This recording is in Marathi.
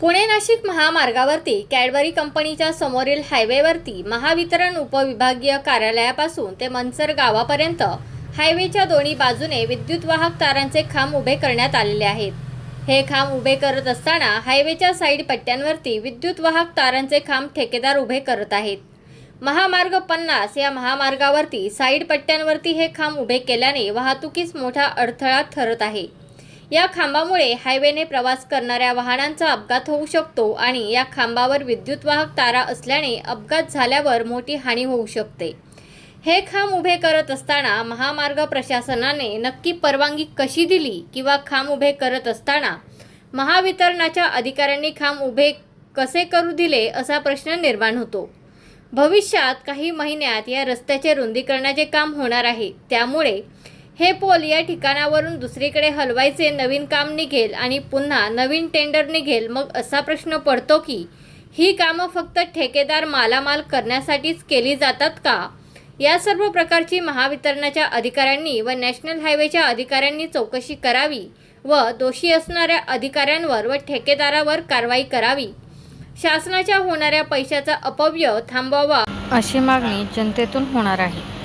पुणे नाशिक महामार्गावरती कॅडबरी कंपनीच्या समोरील हायवेवरती महावितरण उपविभागीय कार्यालयापासून ते मनसर गावापर्यंत हायवेच्या दोन्ही बाजूने विद्युत वाहक तारांचे खांब उभे करण्यात आलेले आहेत. हे खांब उभे करत असताना हायवेच्या साईड पट्ट्यांवरती विद्युत वाहक तारांचे खांब ठेकेदार उभे करत आहेत. महामार्ग पन्नास या महामार्गावरती साईड पट्ट्यांवरती हे खांब उभे केल्याने वाहतुकीस मोठा अडथळा ठरत आहे. या खांबामुळे हायवेने प्रवास करणाऱ्या वाहनांचा अपघात होऊ शकतो आणि या खांबावर विद्युत वाहक तारा असल्याने अपघात झाल्यावर मोठी हानी होऊ शकते. हे खांब उभे करत असताना महामार्ग प्रशासनाने नक्की परवानगी कशी दिली किंवा खांब उभे करत असताना महावितरणाच्या अधिकाऱ्यांनी खांब उभे कसे करू दिले असा प्रश्न निर्माण होतो. भविष्यात काही महिन्यात या रस्त्याचे रुंदीकरणाचे काम होणार आहे. त्यामुळे हे पोल या ठिकाणावरून दुसरीकडे हलवायचे नवीन काम निघेल आणि पुन्हा नवीन टेंडर निघेल. मग असा प्रश्न पडतो की ही कामं फक्त ठेकेदार मालामाल करण्यासाठीच केली जातात का? या सर्व प्रकारची महावितरणाच्या अधिकाऱ्यांनी व नॅशनल हायवेच्या अधिकाऱ्यांनी चौकशी करावी व दोषी असणाऱ्या अधिकाऱ्यांवर व ठेकेदारावर कारवाई करावी. शासनाच्या होणाऱ्या पैशाचा अपव्यय थांबवावा. अशी मागणी जनतेतून होणार आहे.